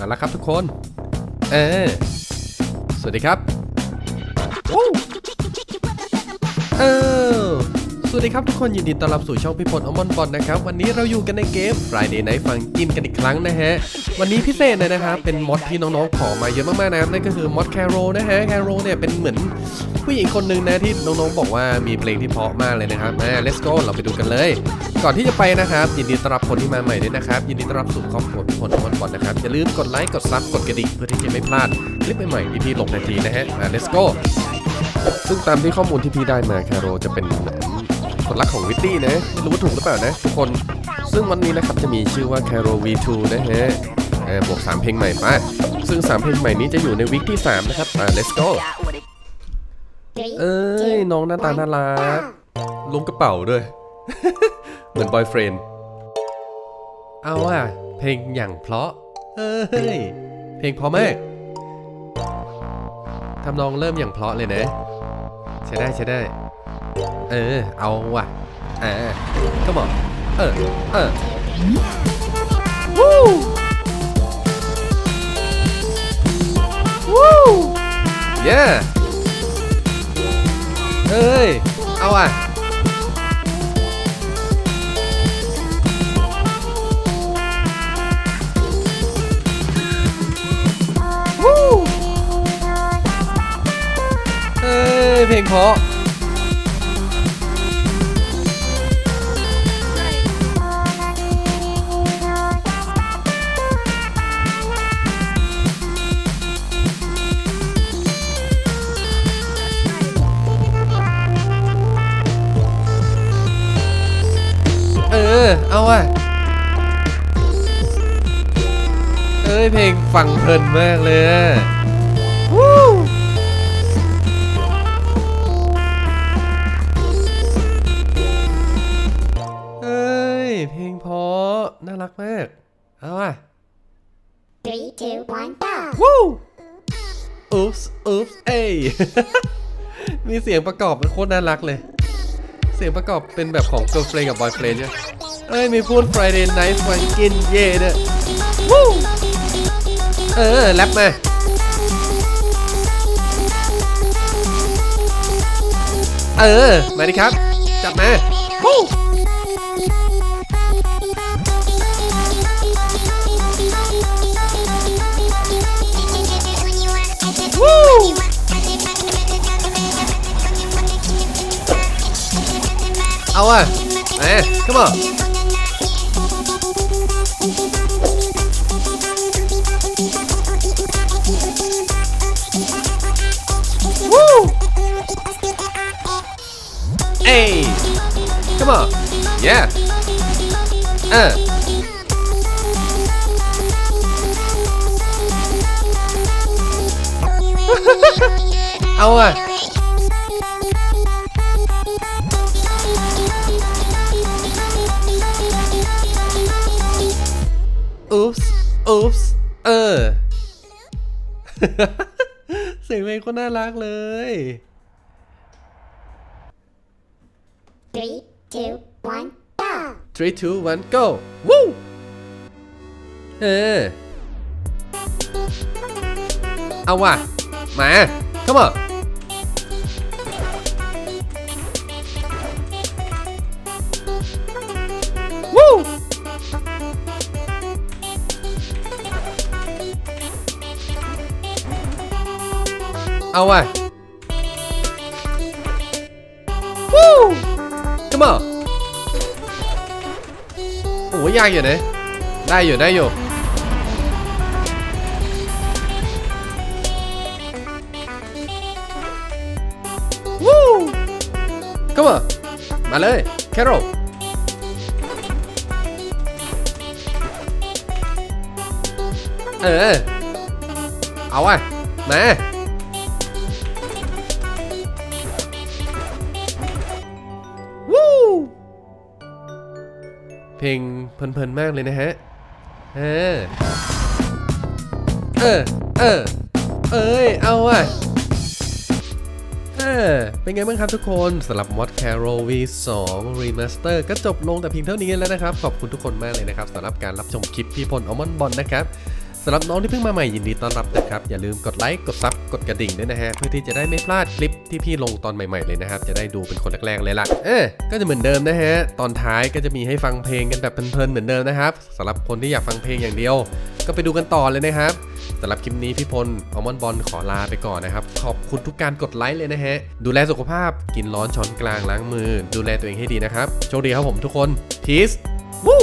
มาแล้วครับทุกคน เออ สวัสดีครับเออ วัสดีครับทุกคนยินดีต้อนรับสู่ช่องพี่พลอมอนบอลนะครับ วันนี้เราอยู่กันในเกม Friday Night Fun กินกันอีกครั้งนะฮะ วันนี้พิเศษเลยนะครับเป็นมอดที่น้องๆขอมาเยอะมากๆนะครับนั่นก็คือมอดแคโรนะฮะแคโรเนี่ยเป็นเหมือนผู้หญิงคนหนึ่งนะที่น้องๆบอกว่ามีเพลงที่เพราะมากเลยนะครับอ่า let's go เราไปดูกันเลย ก่อนที่จะไปนะครับยินดีต้อนรับคนที่มาใหม่ด้วยนะครับยินดีต้อนรับสู่ครอบครัวพี่พลอมอนบอลนะครับอย่าลืมกดไลค์กดซับกดกระดิ่งเพื่อที่จะไม่พลาดคลิปใหม่ๆที่พี่ลงทันทีนะฮะอ่า let's go ซึ่งตามที่ข้อมูลที่พี่ได้มาแคโรจะเป็นเหมือน คนรักของวิตตี้นะ ไม่รู้ว่าถูกหรือเปล่านะทุกคน ซึ่งวันนี้นะครับจะมีชื่อว่า Caro V2 นะฮะบวก 3 เพลงใหม่มาซึ่ง 3 เพลงใหม่นี้จะอยู่ในวิกที่ 3 นะครับอ่า let's go เอ้ย น้องหน้าตาน่ารักลงกระเป๋าด้วย เหมือนบอยเฟรนด์เอาอะ เพลงอย่างเพราะเอ้ย เพลงเพราะมากทำนองเริ่มอย่างเพราะเลยนะ ใช้ได้ใช้ได้ เออ เอาว่ะอ่าก็บอก เออ เออวู้วู้เย้เอ้ย เอาอะวู้เอ้ยเพลงเพราะ ฟังเพลินมากเลยอะวู้เอ้ย เพลงเพราะน่ารักมาก เอาอะ Three, two, one, go! วู้อุ๊ปส์อุ๊ปส์เอ้ย มีเสียงประกอบเป็นโคตรน่ารักเลย เสียงประกอบเป็นแบบของ girlfriend กับ boyfriend ใช่ไหมเอ้ย มีพูด Friday night fun กินเย่ด้วยวู้ เออแรปมาเออ มาดิครับ จับมาวู้วู้เอาอะมา come on เอ้ come on yeah เออเอาอะอุ๊ปส์อุ๊ปส์เออ เสียงเพลงก็น่ารักเลย Three, two, one, go! 3 2 1 go วู้เออเอาว่ะมา come on วู้เอา ว่ะวู้ come on โอ้ยยากอยู่นะได้อยู่ได้อยู่วู้ก็มามาเลยแคโรเออเอาอะมา ลงเพลินๆมากเลยนะฮะ เออ เออ เออ เอ้ย เอาอะเออเป็นไงบ้างครับทุกคนสำหรับ Mod Carol V2 Remaster ก็จบลงแต่เพียงเท่านี้แล้วนะครับ ขอบคุณทุกคนมากเลยนะครับสำหรับการรับชมคลิปพี่พลอมอนบอลนะครับ สำหรับน้องที่เพิ่งมาใหม่ยินดีต้อนรับนะครับ อย่าลืมกดไลค์กดซับกดกระดิ่งด้วยนะฮะ เพื่อที่จะได้ไม่พลาดคลิปที่พี่ลงตอนใหม่ๆเลยนะครับ จะได้ดูเป็นคนแรกๆเลยล่ะเออก็จะเหมือนเดิมนะฮะ ตอนท้ายก็จะมีให้ฟังเพลงกันแบบเพลินๆเหมือนเดิมนะครับสำหรับคนที่อยากฟังเพลงอย่างเดียว ก็ไปดูกันต่อเลยนะครับสำหรับคลิปนี้พี่พลอมอนบอลขอลาไปก่อนนะครับขอบคุณทุกการกดไลค์เลยนะฮะดูแลสุขภาพกินร้อนช้อนกลางล้างมือ ดูแลตัวเองให้ดีนะครับโชคดีครับผมทุกคน peace วู้